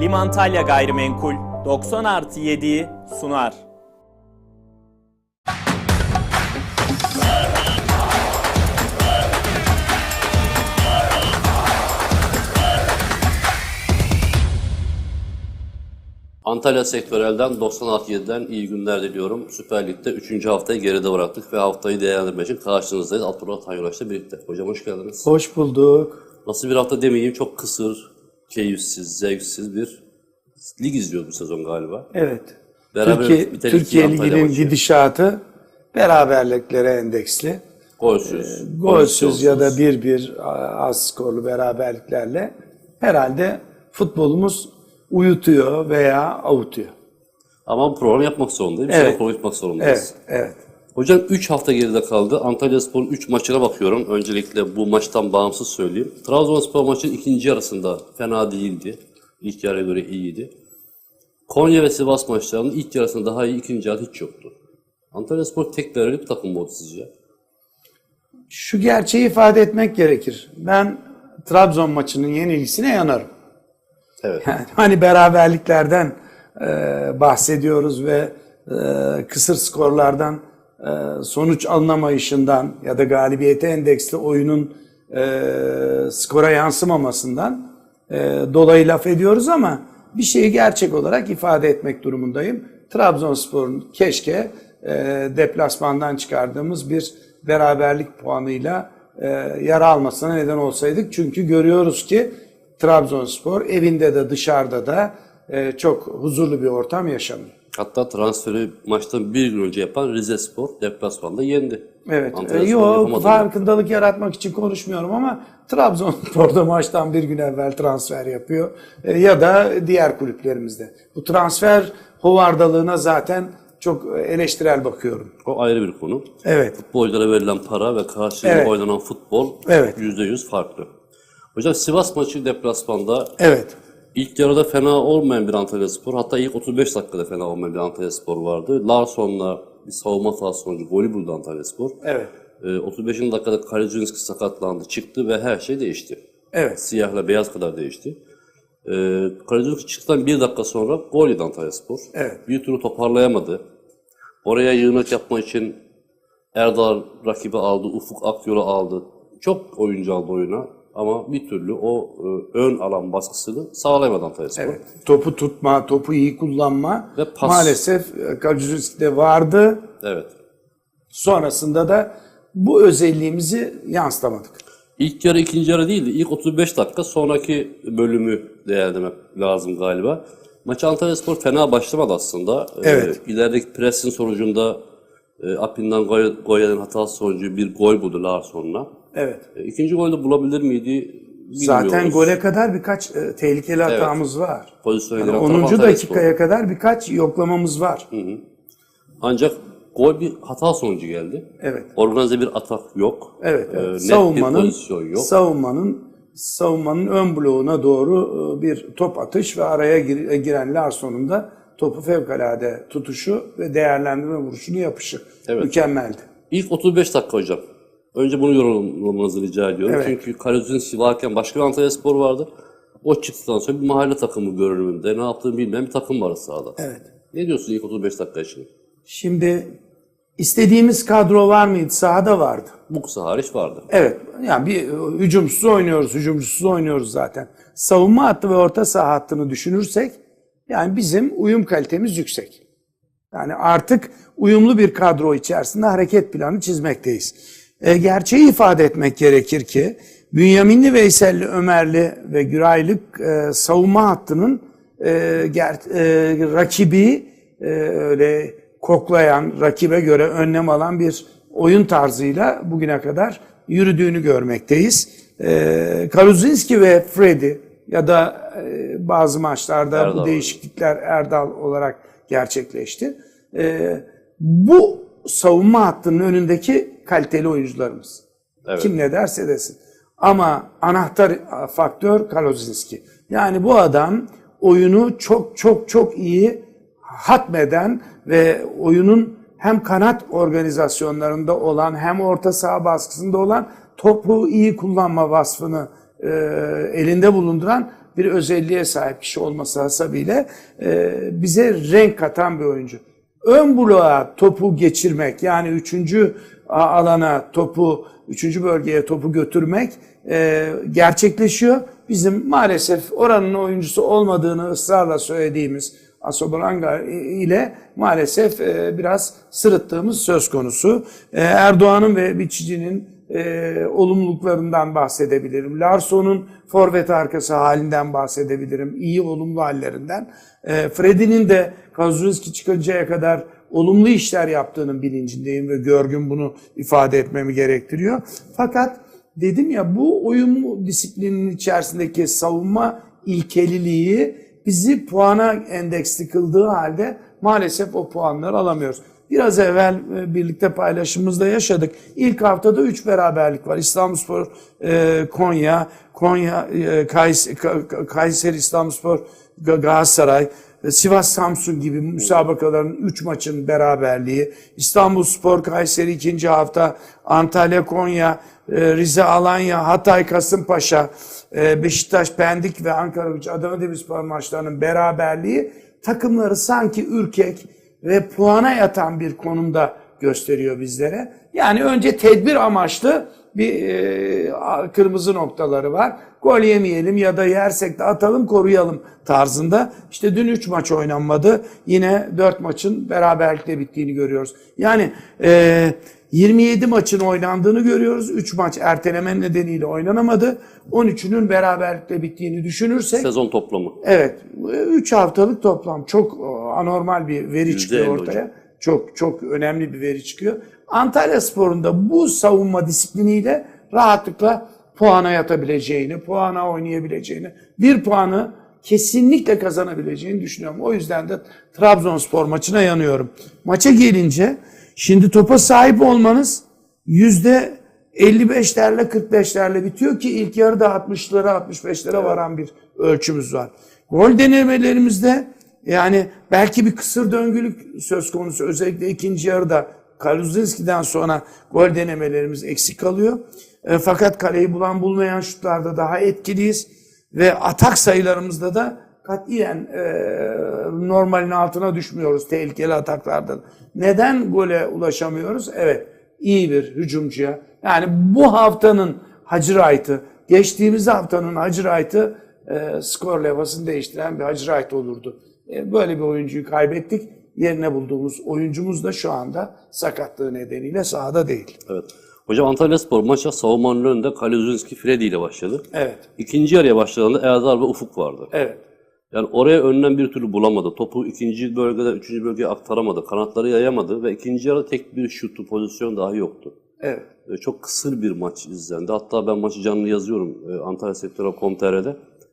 Limantalya Gayrimenkul 90 artı 7'yi sunar. Antalya Sektörel'den 96.7'den iyi günler diliyorum. Süper Lig'de 3. haftayı geride bıraktık ve haftayı değerlendirmek için karşınızdayız. Abdullah Tayyoraş'la birlikte. Hocam hoş geldiniz. Hoş bulduk. Nasıl bir hafta demeyeyim çok kısır, keyifsiz, zevksiz bir lig izliyoruz bu sezon galiba. Evet. Beraber Türkiye, Türkiye Ligi'nin gidişatı beraberliklere endeksli. Golsüz, Golsüz ya da pozisyonsuz. 1-1 az skorlu beraberliklerle herhalde futbolumuz uyutuyor veya avutuyor. Ama program yapmak zorundayız. Evet. Evet. program yapmak zorundayız. Evet, evet. Hocam 3 hafta geride kaldı. Antalya Spor'un 3 maçına bakıyorum. Öncelikle bu maçtan bağımsız söyleyeyim. Trabzonspor maçın ikinci yarısında fena değildi. İlk yarıya göre iyiydi. Konya ve Sivas maçlarının ilk yarısında daha iyi, ikinci yarı hiç yoktu. Antalya Spor tek değerli bir takım mı oldu sizce? Şu gerçeği ifade etmek gerekir. Ben Trabzon maçının yenilgisine yanarım. Evet. Yani hani beraberliklerden e, bahsediyoruz ve e, kısır skorlardan e, sonuç alınamayışından ya da galibiyete endeksli oyunun e, skora yansımamasından e, dolayı laf ediyoruz ama bir şeyi gerçek olarak ifade etmek durumundayım. Trabzonspor'un keşke e, deplasmandan çıkardığımız bir beraberlik puanıyla e, yara almasına neden olsaydık. Çünkü görüyoruz ki Trabzonspor evinde de dışarıda da e, çok huzurlu bir ortam yaşamıyor. Hatta transferi maçtan bir gün önce yapan Rize Spor deplasmanda yendi. Evet. E, Spor yo, yapamadı. farkındalık yaratmak için konuşmuyorum ama Trabzonspor'da maçtan bir gün evvel transfer yapıyor. E, ya da diğer kulüplerimizde. Bu transfer hovardalığına zaten çok eleştirel bakıyorum. O ayrı bir konu. Evet. Futbolculara verilen para ve karşılığında Evet. oynanan futbol Evet. %100 farklı. Hocam Sivas maçı deplasmanda Evet. ilk yarıda fena olmayan bir Antalya Spor, hatta ilk 35 dakikada fena olmayan bir Antalya Spor vardı. Larson'la bir savunma hatası sonucu golü buldu Antalya Spor. Evet. Ee, 35. dakikada Karacinski sakatlandı, çıktı ve her şey değişti. Evet. Siyahla beyaz kadar değişti. Ee, Karacinski çıktıktan bir dakika sonra gol yedi Antalya Spor. Evet. Bir türlü toparlayamadı. Oraya yığınak yapmak için Erdal rakibi aldı, Ufuk Akyol'u aldı. Çok oyuncu aldı oyuna ama bir türlü o e, ön alan baskısını sağlayamadı Antalya Spor. Evet. Topu tutma, topu iyi kullanma Ve pas. maalesef e, Kajurinski'de vardı. Evet. Sonrasında da bu özelliğimizi yansıtamadık. İlk yarı ikinci yarı değildi. İlk 35 dakika sonraki bölümü değerlendirmek lazım galiba. Maç Antalya Spor fena başlamadı aslında. Evet. Ee, ilerideki presin sonucunda e, Apin'den Goy- Goya'nın hatası sonucu bir gol buldu Larsson'la. Evet. E, İkinci golü bulabilir miydi? Zaten gole kadar birkaç e, tehlikeli hatamız var. Pozisyona Yani giren 10. taraf Antalya dakikaya kadar birkaç yoklamamız var. Spor. Ancak gol bir hata sonucu geldi. Evet. Organize bir atak yok. Evet, Ee, evet. net bir savunmanın pozisyon yok. savunmanın savunmanın ön bloğuna doğru e, bir top atış ve araya gir- e, giren Larsson'un da topu fevkalade tutuşu ve değerlendirme vuruşunu yapışı Evet. mükemmeldi. İlk 35 dakika hocam. Önce bunu yorumlamanızı rica ediyorum. Evet. Çünkü Karadeniz'in varken başka bir Antalya Spor vardı. O çıktıktan sonra bir mahalle takımı görünümünde ne yaptığını bilmeyen bir takım vardı sahada. Evet. Ne diyorsun ilk 35 dakika için? Şimdi istediğimiz kadro var mıydı? Sahada vardı. Bu kısa hariç vardı. Evet. Yani bir hücumsuz oynuyoruz, hücumsuz oynuyoruz zaten. Savunma hattı ve orta saha hattını düşünürsek yani bizim uyum kalitemiz yüksek. Yani artık uyumlu bir kadro içerisinde hareket planı çizmekteyiz. E, gerçeği ifade etmek gerekir ki Bünyaminli, Veyselli, Ömerli ve Güraylık e, savunma hattının e, ger- e, rakibi e, öyle koklayan, rakibe göre önlem alan bir oyun tarzıyla bugüne kadar yürüdüğünü görmekteyiz. E, Karuzinski ve Freddy ya da e, bazı maçlarda Erdal. bu değişiklikler Erdal olarak gerçekleşti. E, bu savunma hattının önündeki kaliteli oyuncularımız. Evet. Kim ne derse desin. Ama anahtar faktör Kalozinski. Yani bu adam oyunu çok çok çok iyi hatmeden ve oyunun hem kanat organizasyonlarında olan hem orta saha baskısında olan topu iyi kullanma vasfını e, elinde bulunduran bir özelliğe sahip kişi olması hasebiyle e, bize renk katan bir oyuncu. Ön bloğa topu geçirmek yani üçüncü alana topu, üçüncü bölgeye topu götürmek e, gerçekleşiyor. Bizim maalesef oranın oyuncusu olmadığını ısrarla söylediğimiz Asobranga ile maalesef e, biraz sırıttığımız söz konusu. E, Erdoğan'ın ve Biçici'nin e, olumluluklarından bahsedebilirim. Larson'un forvet arkası halinden bahsedebilirim. İyi olumlu hallerinden. E, Freddy'nin de Kazurinski çıkıncaya kadar olumlu işler yaptığının bilincindeyim ve görgün bunu ifade etmemi gerektiriyor. Fakat dedim ya bu oyun disiplininin içerisindeki savunma ilkeliliği bizi puana endeksli kıldığı halde maalesef o puanları alamıyoruz. Biraz evvel e, birlikte paylaşımımızda yaşadık. İlk haftada 3 beraberlik var. İstanbulspor, e, Konya, Konya, e, Kays- Ka- Ka- Kayseri, İstanbulspor, Ga- Galatasaray, Sivas Samsun gibi müsabakaların 3 maçın beraberliği. İstanbulspor, Kayseri ikinci hafta, Antalya, Konya, Rize, Alanya, Hatay, Kasımpaşa, Beşiktaş, Pendik ve Ankara Gücü, Adana Demirspor maçlarının beraberliği takımları sanki ürkek ve puana yatan bir konumda gösteriyor bizlere. Yani önce tedbir amaçlı bir e, kırmızı noktaları var. Gol yemeyelim ya da yersek de atalım koruyalım tarzında. İşte dün 3 maç oynanmadı. Yine 4 maçın beraberlikle bittiğini görüyoruz. Yani e, 27 maçın oynandığını görüyoruz. 3 maç erteleme nedeniyle oynanamadı. 13'ünün beraberlikle bittiğini düşünürsek Sezon toplamı. Evet. 3 haftalık toplam çok e, anormal bir veri çıkıyor ortaya. hocam. Çok çok önemli bir veri çıkıyor. Antalya Spor'un da bu savunma disipliniyle rahatlıkla puana yatabileceğini, puana oynayabileceğini, bir puanı kesinlikle kazanabileceğini düşünüyorum. O yüzden de Trabzonspor maçına yanıyorum. Maça gelince şimdi topa sahip olmanız yüzde 55'lerle 45'lerle bitiyor ki ilk yarıda 60'lara 65'lere varan bir ölçümüz var. Gol denemelerimizde yani belki bir kısır döngülük söz konusu. Özellikle ikinci yarıda Kaluzinski'den sonra gol denemelerimiz eksik kalıyor. E, fakat kaleyi bulan bulmayan şutlarda daha etkiliyiz. Ve atak sayılarımızda da katiyen e, normalin altına düşmüyoruz tehlikeli ataklardan. Neden gole ulaşamıyoruz? Evet iyi bir hücumcuya. Yani bu haftanın Hacı Wright'ı, geçtiğimiz haftanın Hacı Wright'ı e, skor levhasını değiştiren bir Hacı Wright olurdu. E, böyle bir oyuncuyu kaybettik. Yerine bulduğumuz oyuncumuz da şu anda sakatlığı nedeniyle sahada değil. Evet. Hocam Antalya Spor maça savunmanın önünde Kaluzinski Freddy ile başladı. Evet, İkinci yarıya başladığında Erdal ve Ufuk vardı. evet. Yani oraya önünden bir türlü bulamadı. Topu ikinci bölgede, üçüncü bölgeye aktaramadı. Kanatları yayamadı ve ikinci yarıda tek bir şutu pozisyon dahi yoktu. Evet. Çok kısır bir maç izlendi. Hatta ben maçı canlı yazıyorum e, Antalya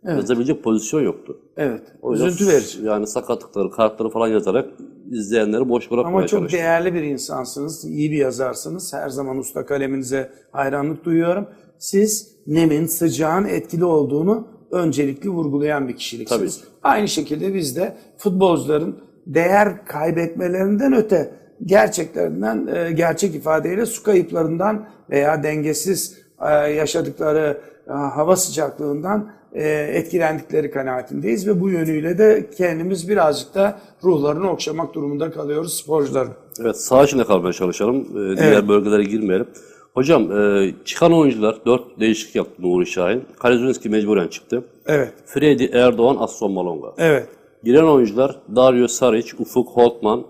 Sektörü.com.tr'de. Yazabilecek pozisyon yoktu. Evet. O Üzüntü verici. Yani sakatlıkları, kartları falan yazarak izleyenleri boş bırakmaya Ama çok çalıştı. değerli bir insansınız, iyi bir yazarsınız. Her zaman usta kaleminize hayranlık duyuyorum. Siz nemin, sıcağın etkili olduğunu öncelikli vurgulayan bir kişiliksiniz. Aynı şekilde biz de futbolcuların değer kaybetmelerinden öte gerçeklerinden, e, gerçek ifadeyle su kayıplarından veya dengesiz e, yaşadıkları e, hava sıcaklığından etkilendikleri kanaatindeyiz ve bu yönüyle de kendimiz birazcık da ruhlarını okşamak durumunda kalıyoruz sporcuların. Evet sağ içinde kalmaya çalışalım. E, diğer bölgelere girmeyelim. Hocam e, çıkan oyuncular dört değişiklik yaptı Nuri Şahin. Kalecunski mecburen çıktı. Evet, Freddy, Erdoğan, Aston Malonga. evet, Giren oyuncular Dario Saric, Ufuk Holtman,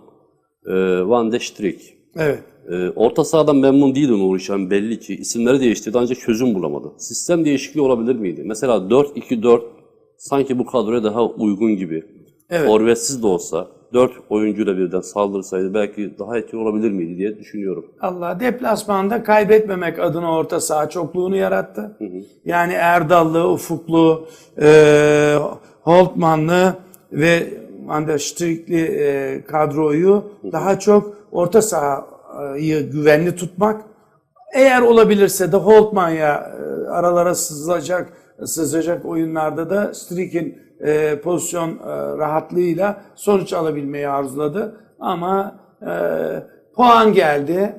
e, Van de Strik. evet. E, orta sahadan memnun değildi Nuri Şahin belli ki. İsimleri değiştirdi ancak çözüm bulamadı. Sistem değişikliği olabilir miydi? Mesela 4-2-4 sanki bu kadroya daha uygun gibi. Evet. Forvetsiz de olsa 4 oyuncuyla birden saldırsaydı belki daha etkili olabilir miydi diye düşünüyorum. Allah deplasmanda kaybetmemek adına orta saha çokluğunu yarattı. Yani Erdallı, Ufuklu, e, Holtmanlı ve Van der Strikli e, kadroyu daha çok orta sahayı güvenli tutmak. Eğer olabilirse de Holtman'ya e, aralara sızılacak sızacak oyunlarda da Strik'in e, pozisyon e, rahatlığıyla sonuç alabilmeyi arzuladı. Ama puan geldi,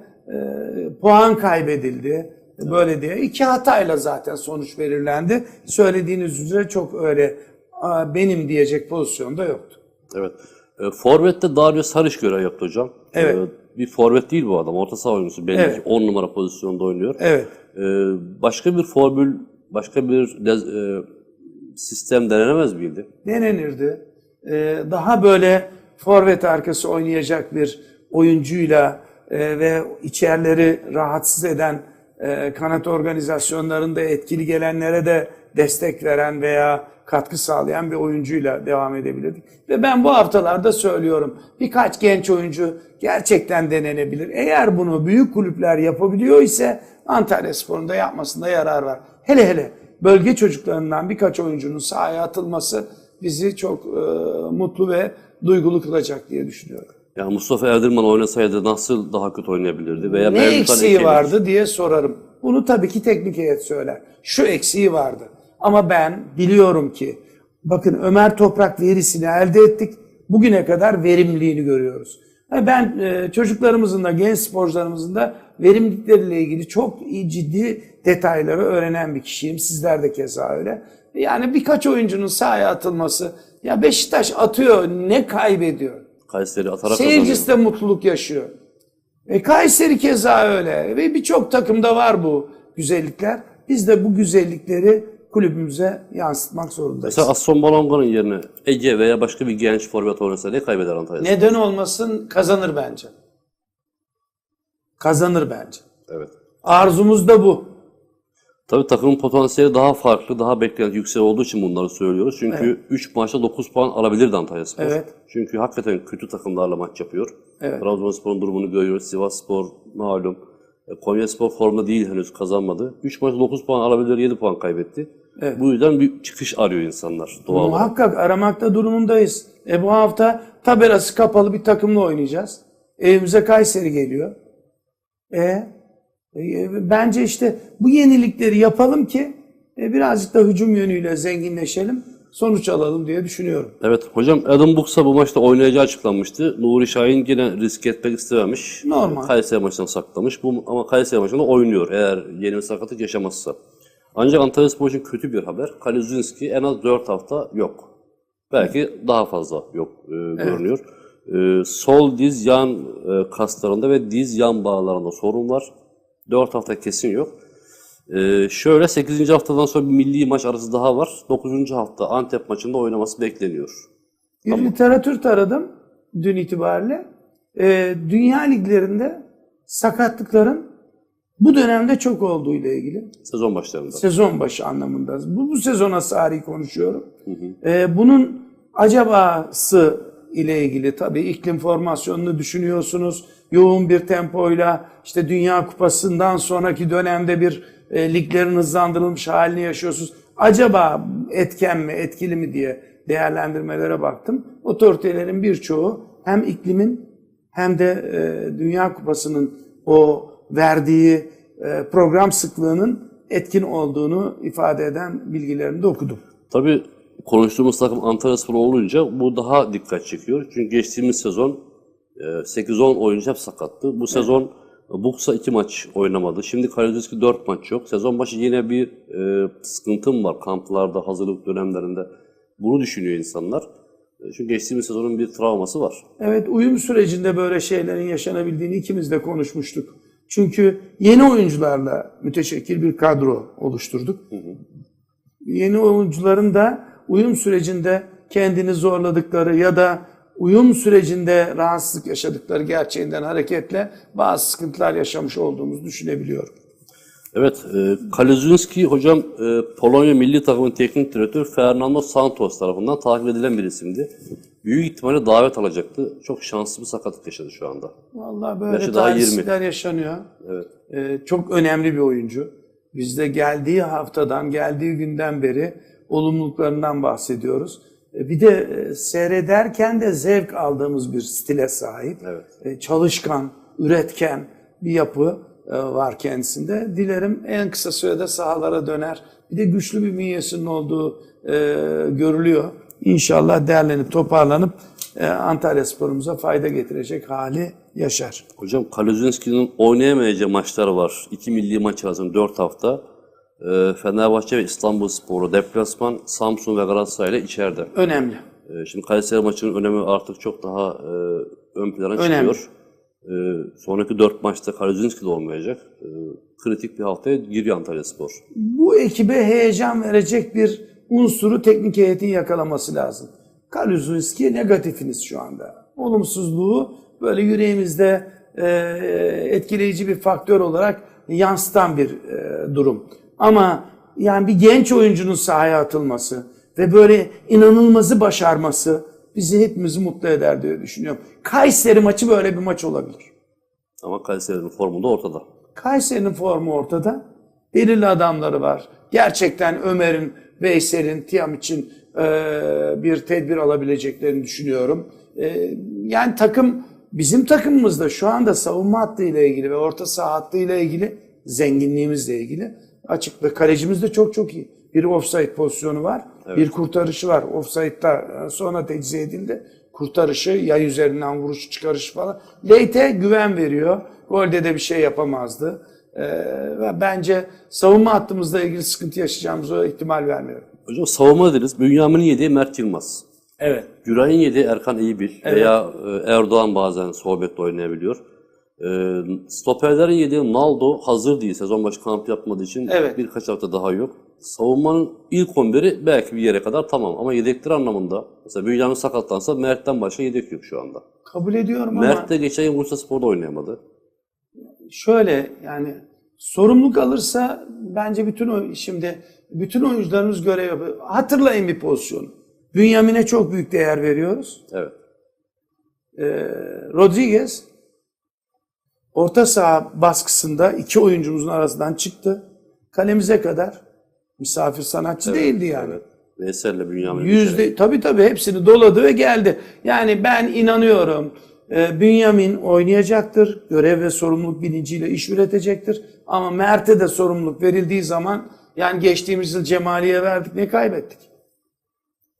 puan kaybedildi. Böyle diye. İki hatayla zaten sonuç belirlendi. Söylediğiniz üzere çok öyle "Aa, benim diyecek pozisyonda yoktu. Evet. E, Forvet'te Darius Saric görev yaptı hocam. Evet. E, bir forvet değil bu adam. Orta saha oyuncusu. Belli Evet. ki 10 numara pozisyonda oynuyor. Evet. E, başka bir formül, başka bir e, sistem denenemez miydi? denenirdi. Ee, daha böyle forvet arkası oynayacak bir oyuncuyla e, ve içerileri rahatsız eden e, kanat organizasyonlarında etkili gelenlere de destek veren veya katkı sağlayan bir oyuncuyla devam edebilirdik. Ve ben bu haftalarda söylüyorum birkaç genç oyuncu gerçekten denenebilir. Eğer bunu büyük kulüpler yapabiliyor ise Antalya Spor'un da yapmasında yarar var. Hele hele bölge çocuklarından birkaç oyuncunun sahaya atılması bizi çok e, mutlu ve duygulu kılacak diye düşünüyorum. Yani Mustafa Erdirman oynasaydı nasıl daha kötü oynayabilirdi? Veya ne eksiği vardı diye sorarım. Bunu tabii ki teknik heyet söyler. Şu eksiği vardı. Ama ben biliyorum ki bakın Ömer Toprak verisini elde ettik. Bugüne kadar verimliliğini görüyoruz. Ben e, çocuklarımızın da genç sporcularımızın da verimlilikleriyle ilgili çok ciddi detayları öğrenen bir kişiyim. Sizler de keza öyle. Yani birkaç oyuncunun sahaya atılması ya Beşiktaş atıyor ne kaybediyor? Kayseri atarak Seyircisi de mutluluk yaşıyor. E Kayseri keza öyle ve birçok takımda var bu güzellikler. Biz de bu güzellikleri kulübümüze yansıtmak zorundayız. Mesela Aston Balongo'nun yerine Ege veya başka bir genç forvet oynasa ne kaybeder Antalya? Neden olmasın kazanır bence. Kazanır bence. Evet. Arzumuz da bu. Tabii takımın potansiyeli daha farklı, daha beklenti yüksek olduğu için bunları söylüyoruz. Çünkü 3 maçta 9 puan alabilirdi Antalya Spor. Evet. Çünkü hakikaten kötü takımlarla maç yapıyor. Evet. Trabzonspor'un durumunu görüyoruz. Sivas Spor malum. E, Konya Spor formda değil henüz kazanmadı. 3 maçta 9 puan alabilir, 7 puan kaybetti. Evet. Bu yüzden bir çıkış arıyor insanlar doğal olarak. Muhakkak aramakta durumundayız. E bu hafta tabelası kapalı bir takımla oynayacağız. Evimize Kayseri geliyor. E, e, bence işte bu yenilikleri yapalım ki e, birazcık da hücum yönüyle zenginleşelim, sonuç alalım diye düşünüyorum. Evet hocam Adam Buksa bu maçta oynayacağı açıklanmıştı. Nuri Şahin yine risk etmek istememiş. Normal. Kayseri maçından saklamış. Bu, ama Kayseri maçında oynuyor eğer yeni bir sakatlık yaşamazsa. Ancak Antalya Spor için kötü bir haber. Kaluzinski en az 4 hafta yok. Belki daha fazla yok e, görünüyor. E, sol diz yan e, kaslarında ve diz yan bağlarında sorun var. 4 hafta kesin yok. E, şöyle 8. haftadan sonra bir milli maç arası daha var. 9. hafta Antep maçında oynaması bekleniyor. Bir literatür taradım dün itibariyle. E, dünya liglerinde sakatlıkların bu dönemde çok olduğu ile ilgili. Sezon başlarında. Sezon başı anlamında. Bu, bu sezona sari konuşuyorum. Ee, bunun acabası ile ilgili tabii iklim formasyonunu düşünüyorsunuz. Yoğun bir tempoyla işte Dünya Kupası'ndan sonraki dönemde bir e, liglerin hızlandırılmış halini yaşıyorsunuz. Acaba etken mi, etkili mi diye değerlendirmelere baktım. Otoritelerin birçoğu hem iklimin hem de e, Dünya Kupası'nın o verdiği e, program sıklığının etkin olduğunu ifade eden bilgilerini de okudum. Tabii konuştuğumuz takım Antalya Spor olunca bu daha dikkat çekiyor. Çünkü geçtiğimiz sezon e, 8-10 oyuncu hep sakattı. Bu sezon Buksa 2 maç oynamadı. Şimdi Karadeniz 4 maç yok. Sezon başı yine bir e, sıkıntım var kamplarda, hazırlık dönemlerinde. Bunu düşünüyor insanlar. E, Çünkü geçtiğimiz sezonun bir travması var. Evet uyum sürecinde böyle şeylerin yaşanabildiğini ikimiz de konuşmuştuk. Çünkü yeni oyuncularla müteşekkil bir kadro oluşturduk. Yeni oyuncuların da uyum sürecinde kendini zorladıkları ya da uyum sürecinde rahatsızlık yaşadıkları gerçeğinden hareketle bazı sıkıntılar yaşamış olduğumuzu düşünebiliyorum. Evet, e, Kaluzinski hocam e, Polonya milli takımın teknik direktörü Fernando Santos tarafından takip edilen bir isimdi. Büyük ihtimalle davet alacaktı. Çok şanslı bir sakatlık yaşadı şu anda. Vallahi böyle Yaşı daha 20. talihsizlikler yaşanıyor. Ee, çok önemli bir oyuncu. Bizde geldiği haftadan, geldiği günden beri olumluluklarından bahsediyoruz. Ee, bir de e, seyrederken de zevk aldığımız bir stile sahip. Evet. Ee, çalışkan, üretken bir yapı e, var kendisinde. Dilerim en kısa sürede sahalara döner. Bir de güçlü bir bünyesinin olduğu e, görülüyor. İnşallah değerlenip toparlanıp e, Antalya sporumuza fayda getirecek hali yaşar. Hocam Kaluzinski'nin oynayamayacağı maçlar var. İki milli maç arasında 4 hafta. Ee, Fenerbahçe ve İstanbul Sporu deplasman, Samsun ve Galatasaray ile içeride. Önemli. Ee, Şimdi Kayseri maçının önemi artık çok daha e, ön plana Önemli. çıkıyor. Ee, sonraki 4 maçta Kaluzinski de olmayacak. Ee, kritik bir haftaya giriyor Antalya Spor. Bu ekibe heyecan verecek bir unsuru teknik heyetin yakalaması lazım. Kaluzinski negatifiniz şu anda. Olumsuzluğu böyle yüreğimizde e, etkileyici bir faktör olarak yansıtan bir e, durum. Ama yani bir genç oyuncunun sahaya atılması ve böyle inanılmazı başarması bizi hepimizi mutlu eder diye düşünüyorum. Kayseri maçı böyle bir maç olabilir. Ama Kayseri'nin formu da ortada. Kayseri'nin formu ortada. Belirli adamları var. Gerçekten Ömer'in, Veysel'in, Tiam için e, bir tedbir alabileceklerini düşünüyorum. E, yani takım, bizim takımımızda şu anda savunma hattıyla ilgili ve orta saha hattıyla ilgili zenginliğimizle ilgili açık ve kalecimiz de çok çok iyi. Bir offside pozisyonu var. Bir kurtarışı var. Offside'da e, sonra tecziye edildi. Kurtarışı, yay üzerinden vuruş çıkarış falan. Leyte güven veriyor. Golde de bir şey yapamazdı. Ee, ve bence savunma hattımızla ilgili sıkıntı yaşayacağımıza ihtimal vermiyorum. Hocam savunma dediniz. Bünyamin'in yediği Mert Yılmaz. Evet. Güray'ın yediği Erkan İyibil veya e, Erdoğan bazen sohbette oynayabiliyor. E, stoperlerin yediği Naldo hazır değil. Sezon başı kamp yapmadığı için Evet. birkaç hafta daha yok. Savunmanın ilk 11'i belki bir yere kadar tamam ama yedekler anlamında mesela Bünyamin sakatlansa Mert'ten başka yedek yok şu anda. Kabul ediyorum ama Mert de geçen yıl Bursa Spor'da oynayamadı. şöyle yani sorumluluk alırsa bence bütün şimdi bütün oyuncularımız görev yapıyor. Hatırlayın bir pozisyonu. Bünyamin'e çok büyük değer veriyoruz. Evet. Rodriguez orta saha baskısında iki oyuncumuzun arasından çıktı. Kalemize kadar misafir sanatçı değildi yani. Evet. Veysel'le Bünyamin. Yüzde tabii tabii hepsini doladı ve geldi. Yani ben inanıyorum. E, Bünyamin oynayacaktır. Görev ve sorumluluk bilinciyle iş üretecektir. Ama Mert'e de sorumluluk verildiği zaman yani geçtiğimiz yıl Cemali'ye verdik ne kaybettik?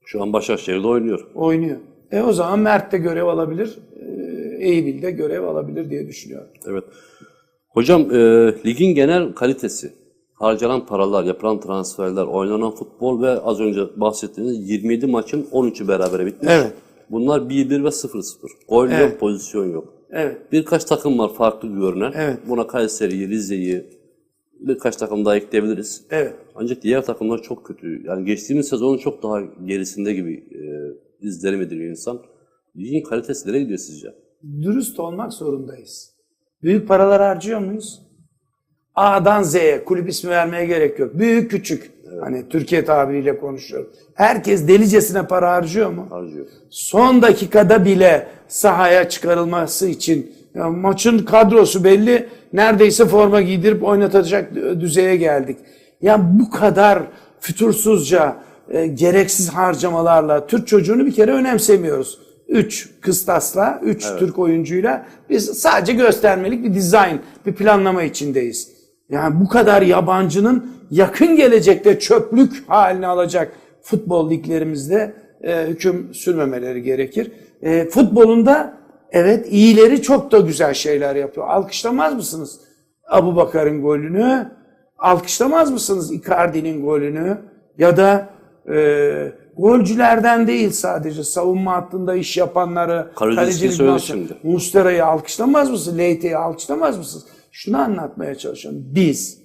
Şu an Başakşehir'de oynuyor. Oynuyor. E o zaman Mert de görev alabilir. E, Eyüp de görev alabilir diye düşünüyorum. Evet. Hocam e, ligin genel kalitesi, harcanan paralar, yapılan transferler, oynanan futbol ve az önce bahsettiğiniz 27 maçın 13'ü berabere bitmiş. Evet. Bunlar 1-1 ve 0-0. Gol Evet. yok, pozisyon yok. Evet. Birkaç takım var farklı görünen. Evet. Buna Kayseri'yi, Rize'yi, birkaç takım daha ekleyebiliriz. Evet. Ancak diğer takımlar çok kötü. Yani geçtiğimiz sezonun çok daha gerisinde gibi e, izlenim ediliyor insan. Ligin kalitesi nereye gidiyor sizce? dürüst olmak zorundayız. Büyük paralar harcıyor muyuz? A'dan Z'ye kulüp ismi vermeye gerek yok. Büyük küçük. Hani Türkiye tabiriyle konuşuyorum. Herkes delicesine para harcıyor mu? Harcıyor. Son dakikada bile sahaya çıkarılması için ya maçın kadrosu belli. Neredeyse forma giydirip oynatacak düzeye geldik. Ya bu kadar fütursuzca, e, gereksiz harcamalarla Türk çocuğunu bir kere önemsemiyoruz. Üç kıstasla, üç Türk oyuncuyla biz sadece göstermelik bir dizayn, bir planlama içindeyiz. Yani bu kadar yabancının yakın gelecekte çöplük halini alacak futbol liglerimizde e, hüküm sürmemeleri gerekir. E, futbolunda evet iyileri çok da güzel şeyler yapıyor. Alkışlamaz mısınız Abu Bakar'ın golünü? Alkışlamaz mısınız Icardi'nin golünü? Ya da e, golcülerden değil sadece savunma hattında iş yapanları, kalecilik şimdi. Mustera'yı alkışlamaz mısınız? Leyte'yi alkışlamaz mısınız? Şunu anlatmaya çalışıyorum. Biz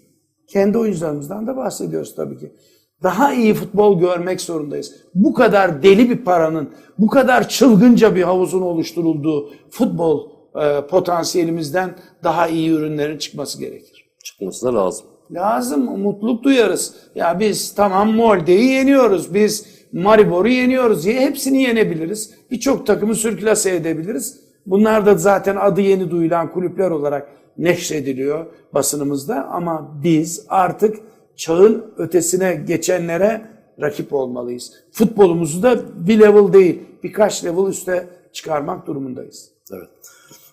kendi oyuncularımızdan da bahsediyoruz tabii ki. Daha iyi futbol görmek zorundayız. Bu kadar deli bir paranın, bu kadar çılgınca bir havuzun oluşturulduğu futbol e, potansiyelimizden daha iyi ürünlerin çıkması gerekir. Çıkması da lazım. Lazım, mutluluk duyarız. Ya biz tamam Molde'yi yeniyoruz, biz Maribor'u yeniyoruz diye hepsini yenebiliriz. Birçok takımı sürklase edebiliriz. Bunlar da zaten adı yeni duyulan kulüpler olarak neşrediliyor basınımızda. Ama biz artık çağın ötesine geçenlere rakip olmalıyız. Futbolumuzu da bir level değil, birkaç level üste çıkarmak durumundayız. Evet.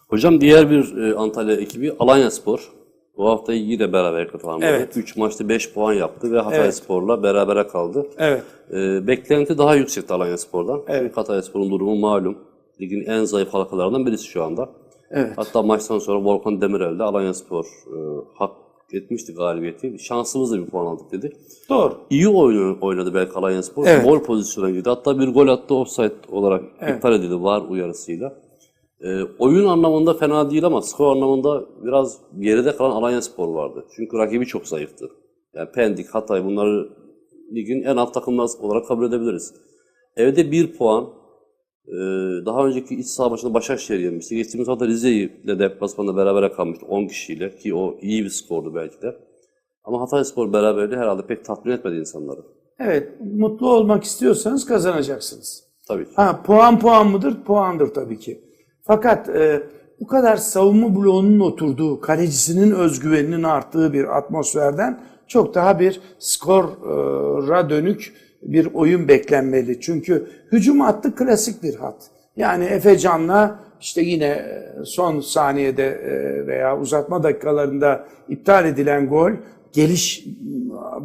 Hocam diğer bir e, Antalya ekibi Alanya Spor. Bu hafta yine beraber katılamadı. Evet. 3 maçta 5 puan yaptı ve Hatay Evet. Spor'la berabere kaldı. Evet. E, beklenti daha yüksekti Alanya Spor'dan. Evet. Hatay Spor'un durumu malum. Ligin en zayıf halkalarından birisi şu anda. Evet. Hatta maçtan sonra Volkan Demirel de Alanyaspor e, hak etmişti galibiyeti. Şansımızla bir puan aldık dedi. Doğru. İyi oyun oynadı belki Alanyaspor. Evet. Gol pozisyona girdi. Hatta bir gol attı offside olarak iptal edildi var uyarısıyla. E, oyun anlamında fena değil ama skor anlamında biraz geride kalan Alanyaspor vardı. Çünkü rakibi çok zayıftı. Yani Pendik, Hatay bunları ligin en alt takımlar olarak kabul edebiliriz. Evde bir puan, daha önceki iç saha maçında Başakşehir yenmişti. Geçtiğimiz hafta Rize'yi ile deplasmanda berabere kalmıştı 10 kişiyle ki o iyi bir skordu belki de. Ama Hatayspor beraberliği herhalde pek tatmin etmedi insanları. Evet, mutlu olmak istiyorsanız kazanacaksınız. Tabii ki. Ha, puan puan mıdır? Puandır tabii ki. Fakat e, bu kadar savunma bloğunun oturduğu, kalecisinin özgüveninin arttığı bir atmosferden çok daha bir skora dönük bir oyun beklenmeli. Çünkü hücum hattı klasik bir hat. Yani Efecan'la işte yine e, son saniyede e, veya uzatma dakikalarında iptal edilen gol geliş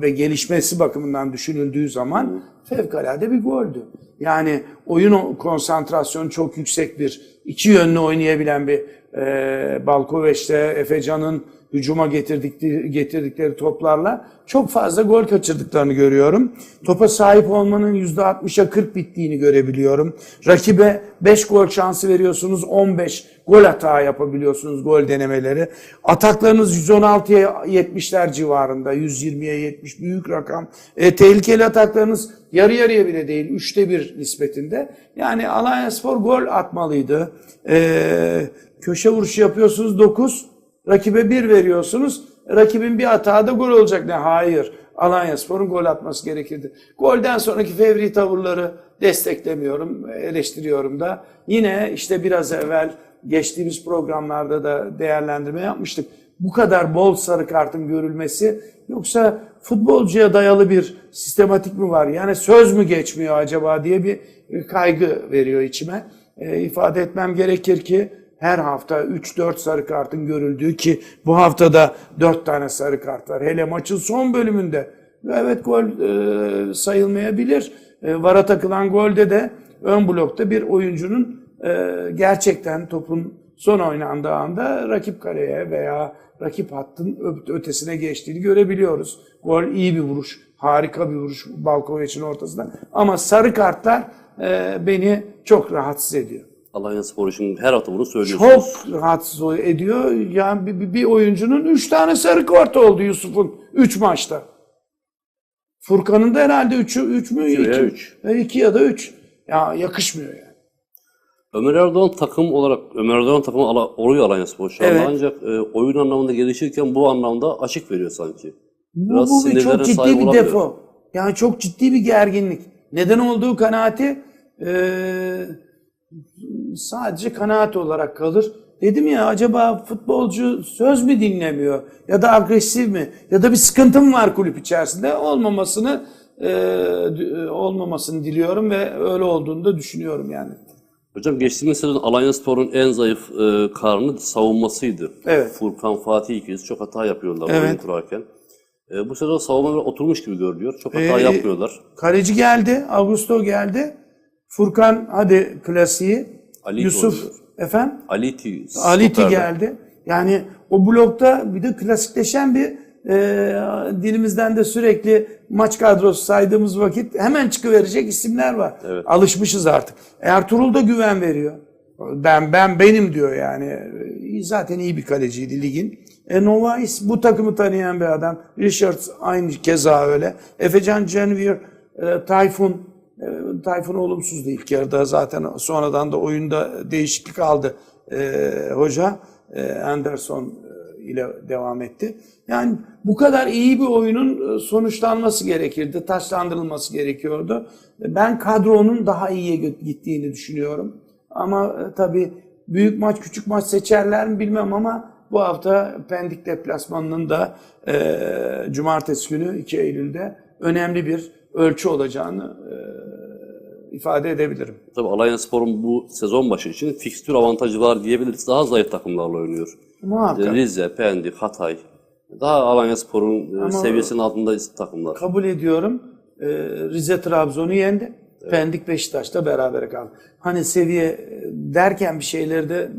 ve gelişmesi bakımından düşünüldüğü zaman fevkalade bir goldü. Yani oyun konsantrasyonu çok yüksek bir, iki yönlü oynayabilen bir e, Balkoveç'te Efecan'ın hücuma getirdikleri, toplarla çok fazla gol kaçırdıklarını görüyorum. Topa sahip olmanın %60'a 40 bittiğini görebiliyorum. Rakibe 5 gol şansı veriyorsunuz, 15 gol hata yapabiliyorsunuz gol denemeleri. Ataklarınız 116'ya 70'ler civarında, 120'ye 70 büyük rakam. E, tehlikeli ataklarınız yarı yarıya bile değil, üçte bir nispetinde. Yani Alanyaspor gol atmalıydı. E, köşe vuruşu yapıyorsunuz 9, Rakibe bir veriyorsunuz. Rakibin bir hata da gol olacak. Ne? Hayır. Alanyaspor'un gol atması gerekirdi. Golden sonraki fevri tavırları desteklemiyorum, eleştiriyorum da. Yine işte biraz evvel geçtiğimiz programlarda da değerlendirme yapmıştık. Bu kadar bol sarı kartın görülmesi yoksa futbolcuya dayalı bir sistematik mi var? Yani söz mü geçmiyor acaba diye bir kaygı veriyor içime. E, ifade etmem gerekir ki her hafta 3-4 sarı kartın görüldüğü ki bu haftada 4 tane sarı kart var. Hele maçın son bölümünde. Evet gol e, sayılmayabilir. E, vara takılan golde de ön blokta bir oyuncunun e, gerçekten topun son oynandığı anda rakip kaleye veya rakip hattın ötesine geçtiğini görebiliyoruz. Gol iyi bir vuruş, harika bir vuruş Balkovic'in ortasında. Ama sarı kartlar e, beni çok rahatsız ediyor Alanyaspor için her hafta bunu söylüyorsunuz. çok rahatsız ediyor. Yani bir, bir- oyuncunun 3 tane sarı kart oldu Yusuf'un 3 maçta. Furkan'ın da herhalde 3'ü 3 mü? İki veya 2 üç. 2 ya da 3. Ya yakışmıyor yani. Ömer Erdoğan takım olarak Ömer Erdoğan takımı ala, oruyor Alanyaspor şu anda Evet. ancak e, oyun anlamında gelişirken bu anlamda açık veriyor sanki. Bu, Biraz bu bir çok ciddi bir olamıyor. defo. Yani çok ciddi bir gerginlik. Neden olduğu kanaati eee, sadece kanaat olarak kalır. Dedim ya acaba futbolcu söz mü dinlemiyor ya da agresif mi ya da bir sıkıntı mı var kulüp içerisinde olmamasını eee, d- olmamasını diliyorum ve öyle olduğunu da düşünüyorum yani. Hocam geçtiğimiz sezon Alanyaspor'un en zayıf e, karnı savunmasıydı. Evet. Furkan, Fatih ikiz çok hata yapıyorlar Evet. oyun kurarken. E, bu sezon savunma biraz oturmuş gibi görünüyor. Çok hata Ee, yapmıyorlar. Kaleci geldi, Augusto geldi. Furkan hadi klasiği. Ali Yusuf oynuyor. efendim. Aliti, Aliti geldi. Yani o blokta bir de klasikleşen bir e, dilimizden de sürekli maç kadrosu saydığımız vakit hemen çıkıverecek isimler var. Evet. Alışmışız artık. Ertuğrul da güven veriyor. Ben ben benim diyor yani. E, Zaten iyi bir kaleciydi ligin. E, Novais bu takımı tanıyan bir adam. Richards aynı keza öyle. Efecan Cenvir, e, Tayfun e, Tayfun olumsuzdu ilk yarıda zaten sonradan da oyunda değişiklik aldı e, hoca. E, Anderson e, ile devam etti. Yani bu kadar iyi bir oyunun e, sonuçlanması gerekirdi, taşlandırılması gerekiyordu. Ben kadronun daha iyiye gittiğini düşünüyorum. Ama e, tabii büyük maç, küçük maç seçerler mi bilmem ama bu hafta Pendik deplasmanının da e, cumartesi günü 2 Eylül'de önemli bir ölçü olacağını e, ifade edebilirim. Tabii Alanyaspor'un bu sezon başı için fikstür avantajı var diyebiliriz. Daha zayıf takımlarla oynuyor. Muhakkak. Rize, Pendik, Hatay. Daha Alanyaspor'un e, Ama- seviyesinin altında takımlar. Kabul ediyorum. E, Rize Trabzon'u yendi. Pendik Beşiktaş'ta beraber kaldı. Hani seviye e, derken bir şeyleri de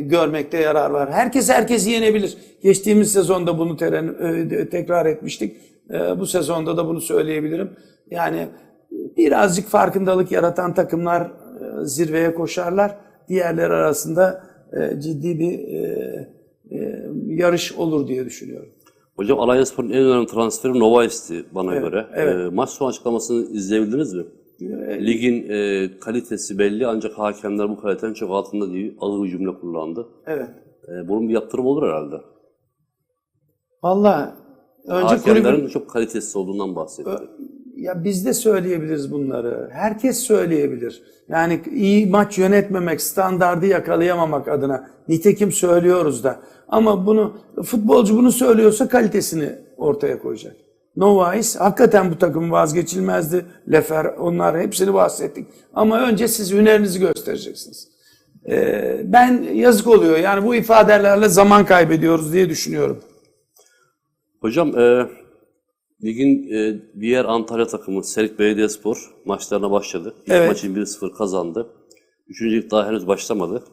görmekte yarar var. Herkes herkesi yenebilir. Geçtiğimiz sezonda bunu teren- tekrar etmiştik. Bu sezonda da bunu söyleyebilirim. Yani birazcık farkındalık yaratan takımlar e, zirveye koşarlar. Diğerleri arasında e, ciddi bir e, yarış olur diye düşünüyorum. Hocam Alanyaspor'un en önemli transferi Novais'ti bana göre. evet. Maç sonu açıklamasını izleyebildiniz mi? Ligin e, kalitesi belli ancak hakemler bu kalitenin çok altında diye ağır bir cümle kullandı. Evet. E, bunun bir yaptırım olur herhalde. Valla önce Hakemlerin kulübün çok kalitesiz olduğundan bahsetti. Ya biz de söyleyebiliriz bunları. Herkes söyleyebilir. Yani iyi maç yönetmemek, standardı yakalayamamak adına nitekim söylüyoruz da. Ama bunu futbolcu bunu söylüyorsa kalitesini ortaya koyacak. Novais hakikaten bu takım vazgeçilmezdi. Lefer onlar hepsini bahsettik. Ama önce siz hünerinizi göstereceksiniz. Ee, ben yazık oluyor. Yani bu ifadelerle zaman kaybediyoruz diye düşünüyorum. Hocam e, ligin e, diğer Antalya takımı Serik Belediyespor maçlarına başladı. İlk Evet. maçın 1-0 kazandı. Üçüncü lig daha henüz başlamadı.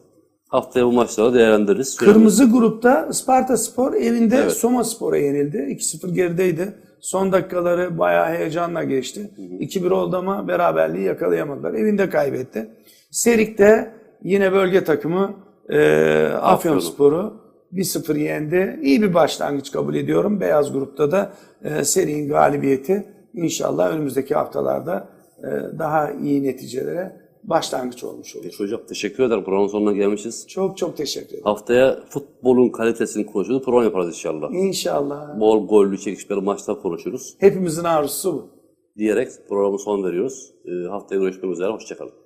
Haftaya bu maçları değerlendiririz. Süremiz- Kırmızı grupta Sparta Spor evinde Soma Spor'a yenildi. 2-0 gerideydi. Son dakikaları bayağı heyecanla geçti. 2-1 oldu ama beraberliği yakalayamadılar. Evinde kaybetti. Serik'te yine bölge takımı e, Afyonspor'u 1-0 yendi. İyi bir başlangıç kabul ediyorum. Beyaz grupta da e, Serik'in galibiyeti inşallah önümüzdeki haftalarda e, daha iyi neticelere başlangıç olmuş olur. Hocam teşekkür ederim. Programın sonuna gelmişiz. Çok çok teşekkür ederim. Haftaya futbolun kalitesini konuşuruz. Program yaparız inşallah. İnşallah. Bol gollü çekişmeli maçlar konuşuruz. Hepimizin arzusu bu. Diyerek programı son veriyoruz. Ee, haftaya görüşmek üzere. Hoşçakalın.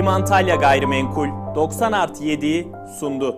Limantalya Gayrimenkul 90 artı 7'yi sundu.